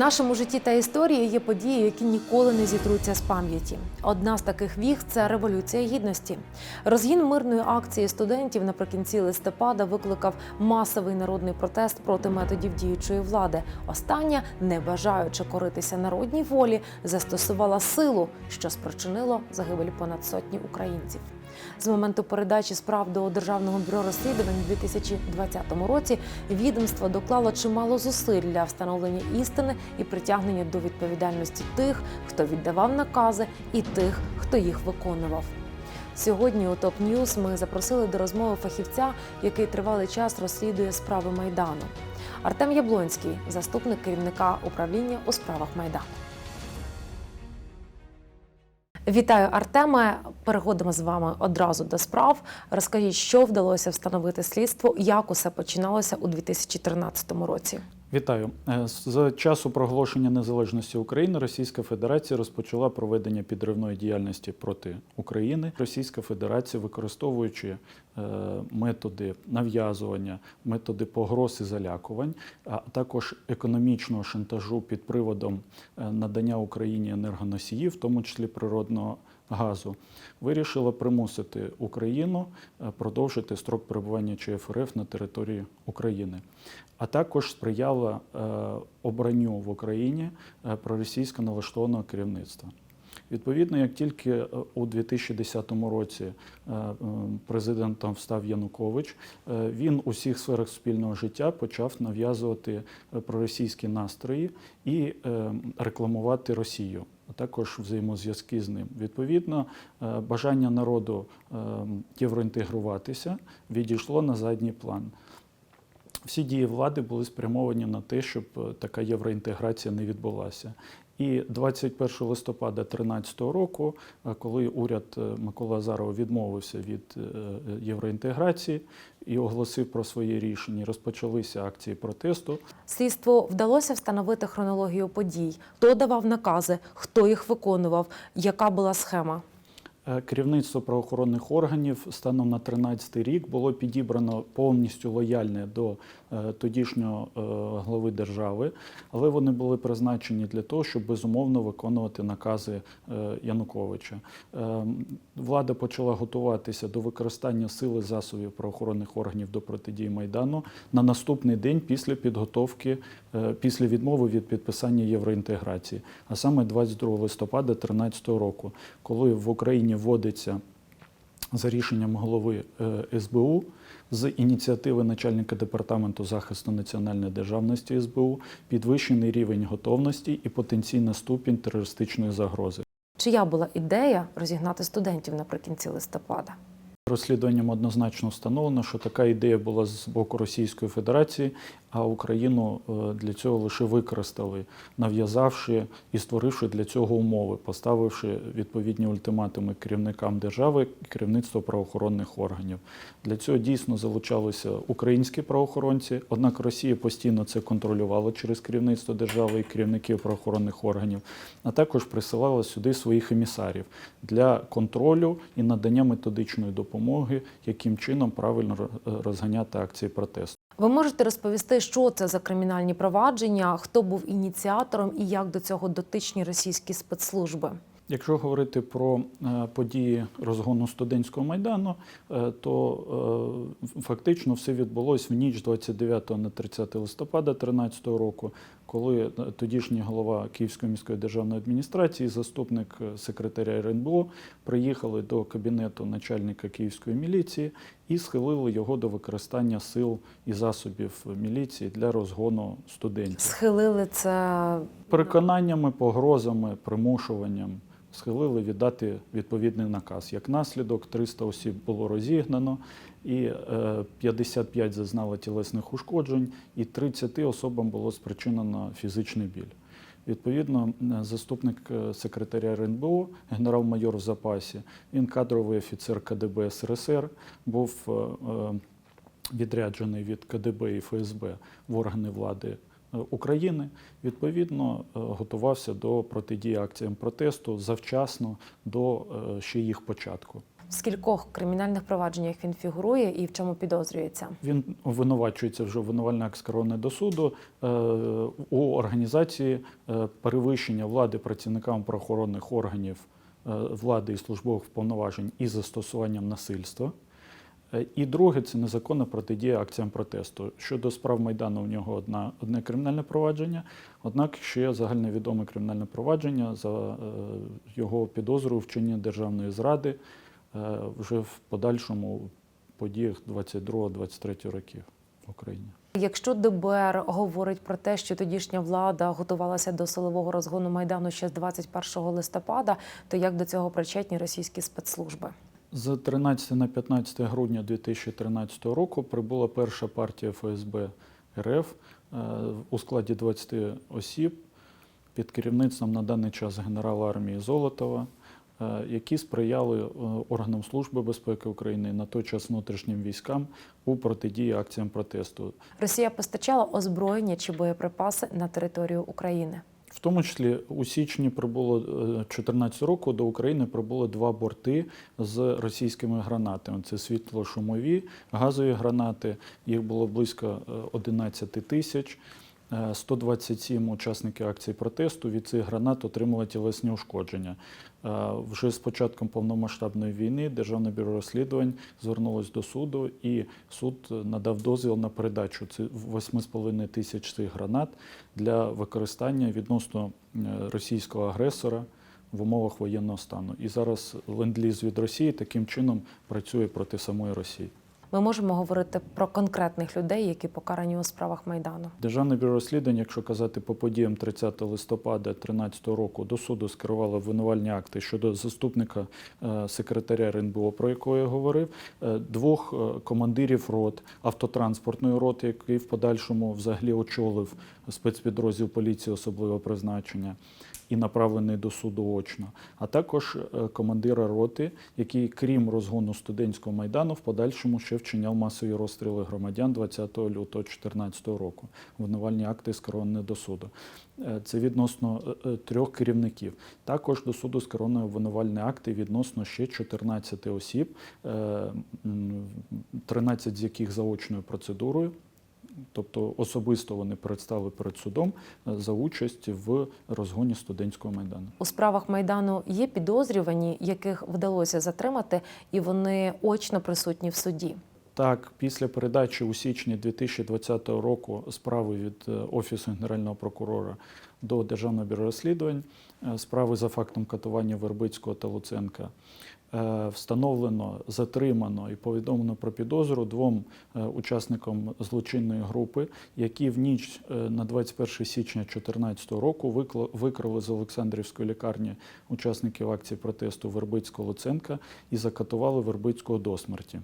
нашому житті та історії є події, які ніколи не зітруться з пам'яті. Одна з таких віг це революція гідності. Розгін мирної акції студентів наприкінці листопада викликав масовий народний протест проти методів діючої влади. Остання, не бажаючи коритися народній волі, застосувала силу, що спричинило загибель понад сотні українців. З моменту передачі справ до Державного бюро розслідувань у 2020 році відомство доклало чимало зусиль для встановлення істини і притягнення до відповідальності тих, хто віддавав накази, і тих, хто їх виконував. Сьогодні у ТОП Ньюз ми запросили до розмови фахівця, який тривалий час розслідує справи майдану. Артем Яблонський, заступник керівника управління у справах майдану. Вітаю, Артеме. Переходимо з вами одразу до справ. Розкажіть, що вдалося встановити слідству, як усе починалося у 2013 році. Вітаю Е, з часу проголошення незалежності України. Російська Федерація розпочала проведення підривної діяльності проти України. Російська Федерація, використовуючи е, методи нав'язування, методи погроз і залякувань, а також економічного шантажу під приводом е, надання Україні енергоносіїв, в тому числі природного газу, вирішила примусити Україну е, продовжити строк перебування ЧФРФ на території України а також сприяла е, обранню в Україні е, проросійсько налаштованого керівництва. Відповідно, як тільки у 2010 році президентом став Янукович, він у всіх сферах суспільного життя почав нав'язувати проросійські настрої і рекламувати Росію. А Також взаємозв'язки з ним. Відповідно, е, бажання народу е, євроінтегруватися відійшло на задній план. Всі дії влади були спрямовані на те, щоб е, така євроінтеграція не відбулася. І 21 листопада 2013 року, е, коли уряд Микола Миколи Азарова відмовився від е, євроінтеграції і оголосив про своє рішення, розпочалися акції протесту. Слідство вдалося встановити хронологію подій, хто давав накази, хто їх виконував, яка була схема. Е, Керівництво правоохоронних органів станом на 2013 рік було підібрано повністю лояльне до е, тодішнього е, глави держави, але вони були призначені для того, щоб безумовно виконувати накази Януковича. Влада почала готуватися до використання сили засобів правоохоронних органів до протидії майдану на наступний день після підготовки, після відмови від підписання євроінтеграції, а саме 22 листопада 2013 року, коли в Україні вводиться за рішенням голови е, СБУ з ініціативи начальника департаменту захисту національної державності СБУ підвищений рівень готовності і потенційна ступінь терористичної загрози. Чия була ідея розігнати студентів наприкінці листопада? Розслідуванням однозначно встановлено, що така ідея була з боку Російської Федерації, а Україну е, для цього лише використали, нав'язавши і створивши для цього умови, поставивши відповідні ультиматуми керівникам держави і керівництву правоохоронних органів. Для цього дійсно залучалися українські правоохоронці, однак Росія постійно це контролювала через керівництво держави і керівників правоохоронних органів, а також присилала сюди своїх емісарів для контролю і надання методичної допомоги, яким чином правильно розганяти акції протесту. Ви можете розповісти, що це за кримінальні провадження, хто був ініціатором і як до цього дотичні російські спецслужби? Якщо говорити про е, події розгону студентського майдану, е, то е, фактично все відбулось в ніч з 29 на 30 листопада 2013 року, коли тодішній голова Київської міської державної адміністрації, заступник секретаря РНБО приїхали до кабінету начальника Київської міліції і схилили його до використання сил і засобів міліції для розгону студентів Схилили це переконаннями, погрозами, примушуванням схилили віддати відповідний наказ. Як наслідок, 300 осіб було розігнано, і е, 55 зазнали тілесних ушкоджень, і 30 особам було спричинено фізичний біль. Відповідно, заступник е, секретаря РНБО, генерал-майор в запасі, він кадровий офіцер КДБ СРСР, був е, е, відряджений від КДБ і ФСБ в органи влади України, відповідно готувався до протидії акціям протесту завчасно до ще їх початку. В скількох кримінальних провадженнях він фігурує і в чому підозрюється? Він обвинувачується вже обвинувальний акт скерований до суду е, у організації е, перевищення влади працівниками правоохоронних органів е, влади і службових повноважень із застосуванням насильства. І друге це незаконна протидія акціям протесту. Щодо справ Майдану, у нього одна, одне кримінальне провадження, однак ще загальновідоме кримінальне провадження за його підозрою вчинення державної зради вже в подальшому подіях 22-23 років в Україні. Якщо ДБР говорить про те, що тодішня влада готувалася до силового розгону майдану ще з 21 листопада, то як до цього причетні російські спецслужби? З 13 на 15 грудня 2013 року прибула перша партія ФСБ РФ е, у складі 20 осіб під керівництвом на даний час генерала армії Золотова, е, які сприяли е, органам Служби безпеки України на той час внутрішнім військам у протидії акціям протесту. Росія постачала озброєння чи боєприпаси на територію України. В тому числі у січні прибуло 2014 року до України прибули два борти з російськими гранатами. Це світло-шумові газові гранати. Їх було близько е, 11 тисяч. Е, 127 учасників акції протесту від цих гранат отримали тілесні ушкодження. Е, Вже з початком повномасштабної війни Державне бюро розслідувань звернулось до суду, і суд надав дозвіл на передачу ці- 8,5 тисяч цих гранат для використання відносно е, російського агресора в умовах воєнного стану. І зараз ленд-ліз від Росії таким чином працює проти самої Росії. Ми можемо говорити про конкретних людей, які покарані у справах майдану. Державне бюро розслідувань, якщо казати по подіям 30 листопада 2013 року, до суду скерувало обвинувальні акти щодо заступника е, секретаря РНБО, про якого я говорив, е, двох е, командирів рот автотранспортної роти, який в подальшому взагалі очолив спецпідрозділ поліції особливого призначення. І направлений до суду очно, а також е, командира роти, який, крім розгону студентського майдану, в подальшому ще вчиняв масові розстріли громадян 20 лютого 2014 року. Обвинувальні акти скеровані до суду. Е, Це відносно е, трьох керівників. Також до суду скеровані обвинувальні акти відносно ще 14 осіб, е, 13 з яких заочною процедурою. Тобто особисто вони представили перед судом е, за участь в розгоні студентського майдану. У справах майдану є підозрювані, яких вдалося затримати, і вони очно присутні в суді. Так, після передачі у січні 2020 року справи від е, Офісу Генерального прокурора до Державного бюро розслідувань, е, справи за фактом катування Вербицького та Луценка, е, встановлено, затримано і повідомлено про підозру двом е, учасникам злочинної групи, які в ніч на 21 січня 2014 року викрали з Олександрівської лікарні учасників акції протесту Вербицького Луценка і закатували Вербицького до смерті.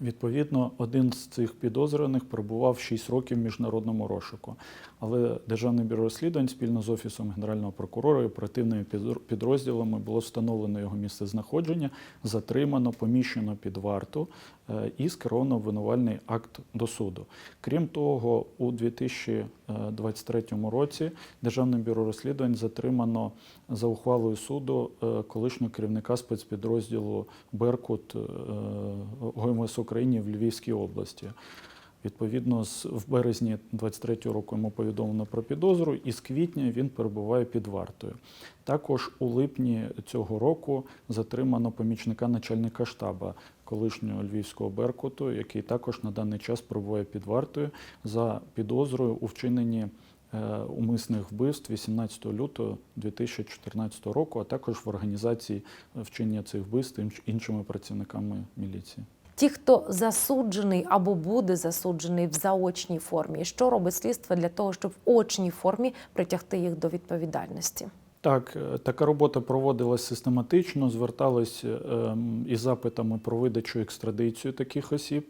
Відповідно, один з цих підозрюваних перебував 6 років в міжнародному розшуку. Але Державне бюро розслідувань спільно з Офісом Генерального прокурора і оперативними підр- підрозділами було встановлено його місце знаходження, затримано, поміщено під варту е, і скеровано обвинувальний акт до суду. Крім того, у 2023 році Державним бюро розслідувань затримано за ухвалою суду е, колишнього керівника спецпідрозділу Беркут е, ГМС України в Львівській області. Відповідно, з в березні 23-го року йому повідомлено про підозру, і з квітня він перебуває під вартою. Також у липні цього року затримано помічника начальника штаба колишнього львівського Беркуту, який також на даний час перебуває під вартою за підозрою у вчиненні е, умисних вбивств 18 лютого 2014 року, а також в організації вчинення цих вбивств іншими працівниками міліції. Ті, хто засуджений або буде засуджений в заочній формі, що робить слідство для того, щоб в очній формі притягти їх до відповідальності? Так, е, така робота проводилась систематично, звертались ем, із запитами про видачу екстрадицію таких осіб,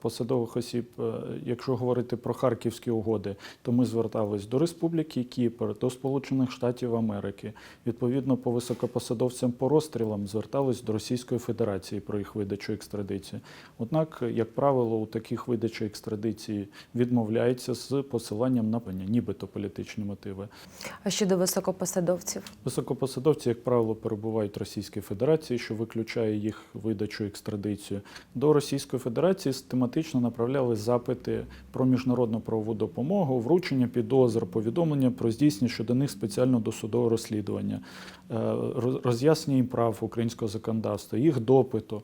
посадових осіб. Е, Якщо говорити про харківські угоди, то ми звертались до Республіки Кіпр, до Сполучених Штатів Америки. Відповідно, по високопосадовцям по розстрілам звертались до Російської Федерації про їх видачу екстрадиції. Однак, як правило, у таких видачі екстрадиції відмовляється з посиланням на нібито політичні мотиви. А щодо високопосадовців? Високопосадовці, як правило, перебувають в Російській Федерації, що виключає їх видачу екстрадицію. До Російської Федерації систематично направляли запити про міжнародну правову допомогу, вручення підозр, повідомлення про здійснення щодо них спеціального досудового розслідування, е, роз'яснення їм прав українського законодавства, їх допиту,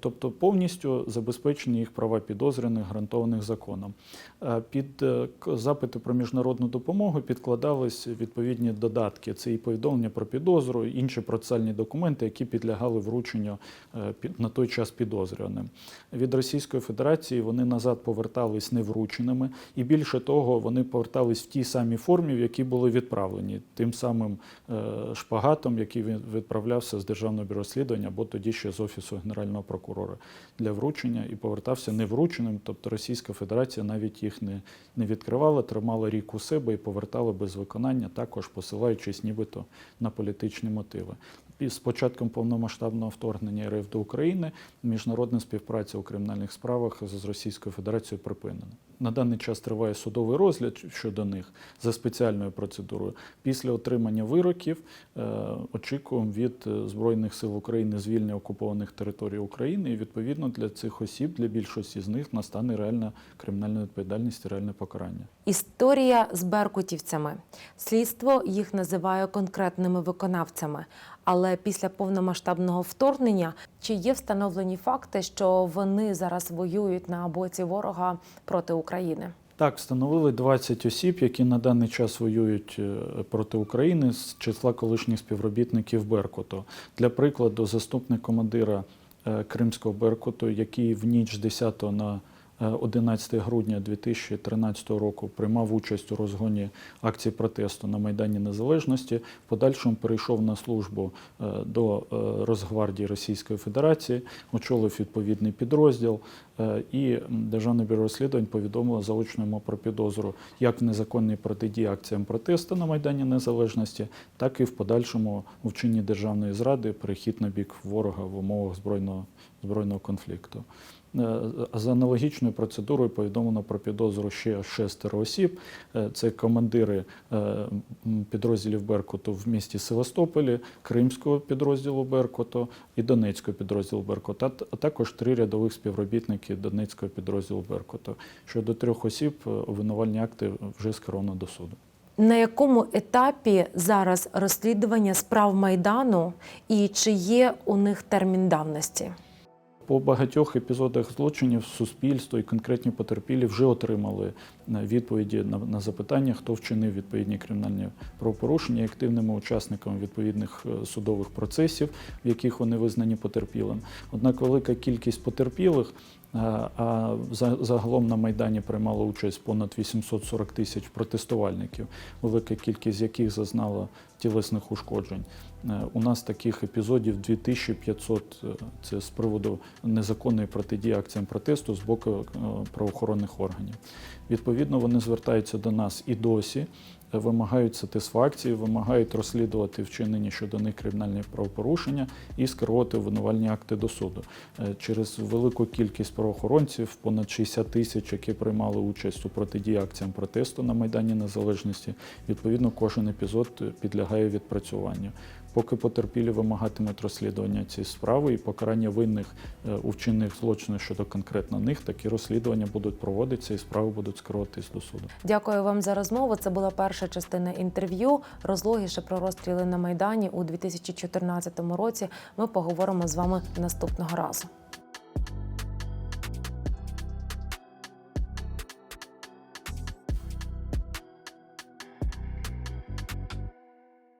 тобто повністю забезпечені їх права підозрюваних, гарантованих законом. Е, Під е, запити про міжнародну допомогу підкладались відповідні додатки. Це і повідомлення про підозру, і інші процесуальні документи, які підлягали врученню е, на той час підозрюваним. Від Російської Федерації вони назад повертались неврученими, і більше того, вони повертались в тій самій формі, в якій були відправлені, тим самим е, шпагатом, який він відправлявся з Державного бюро розслідування або тоді ще з Офісу Генерального прокурора для вручення і повертався неврученим. Тобто Російська Федерація навіть їх не, не відкривала, тримала рік у себе і повертала без виконання, також посилаючись нібито на політичні мотиви. З початком повномасштабного вторгнення РФ до України міжнародна співпраця у кримінальних справах з Російською Федерацією припинена. На даний час триває судовий розгляд щодо них за спеціальною процедурою. Після отримання вироків е, очікуємо від е, Збройних сил України звільнення окупованих територій України. І відповідно для цих осіб, для більшості з них настане реальна кримінальна відповідальність реальне покарання. Історія з беркутівцями. Слідство їх називає конкретними виконавцями. Але після повномасштабного вторгнення чи є встановлені факти, що вони зараз воюють на боці ворога проти України? Так, встановили 20 осіб, які на даний час воюють е, проти України з числа колишніх співробітників Беркуту. Для прикладу, заступник командира е, Кримського Беркуту, який в ніч з 10 на 11 грудня 2013 року приймав участь у розгоні акції протесту на Майдані Незалежності, в подальшому перейшов на службу е, до е, Росгвардії Російської Федерації, очолив відповідний підрозділ. Е, І Державне бюро розслідувань повідомило заочно йому про підозру як в незаконній протидії акціям протесту на Майдані Незалежності, так і в подальшому у вчиненні державної зради, перехід на бік ворога в умовах збройного, збройного конфлікту. Е, За аналогічною процедурою повідомлено про підозру ще шестеро осіб. Е, Це командири е, підрозділів Беркуту в місті Севастополі, Кримського підрозділу Беркуту і Донецького підрозділу Беркуту, а також три рядових співробітники Донецького підрозділу Беркуту. Щодо трьох осіб обвинувальні акти вже скеровано до суду. На якому етапі зараз розслідування справ майдану і чи є у них термін давності? По багатьох епізодах злочинів суспільство і конкретні потерпілі вже отримали е, відповіді на, на запитання, хто вчинив відповідні кримінальні правопорушення, активними учасниками відповідних е, судових процесів, в яких вони визнані потерпілим. Однак велика кількість потерпілих. А за- загалом на Майдані приймало участь понад 840 тисяч протестувальників, велика кількість яких зазнала тілесних ушкоджень. Е, У нас таких епізодів 2500 е, це з приводу незаконної протидії акціям протесту з боку е, правоохоронних органів. Відповідно, вони звертаються до нас і досі, вимагають сатисфакції, вимагають розслідувати вчинені щодо них кримінальні правопорушення і скерувати винувальні акти до суду. Е, Через велику кількість правоохоронців, понад 60 тисяч, які приймали участь у протидії акціям протесту на Майдані Незалежності, відповідно, кожен епізод підлягає відпрацюванню. Поки потерпілі вимагатимуть розслідування цієї справи і покарання винних е, у вчинних злочинів щодо конкретно них, такі розслідування будуть проводитися і справи будуть скеруватись до суду. Дякую вам за розмову. Це була перша частина інтерв'ю. Розлогіше про розстріли на майдані у 2014 році. Ми поговоримо з вами наступного разу.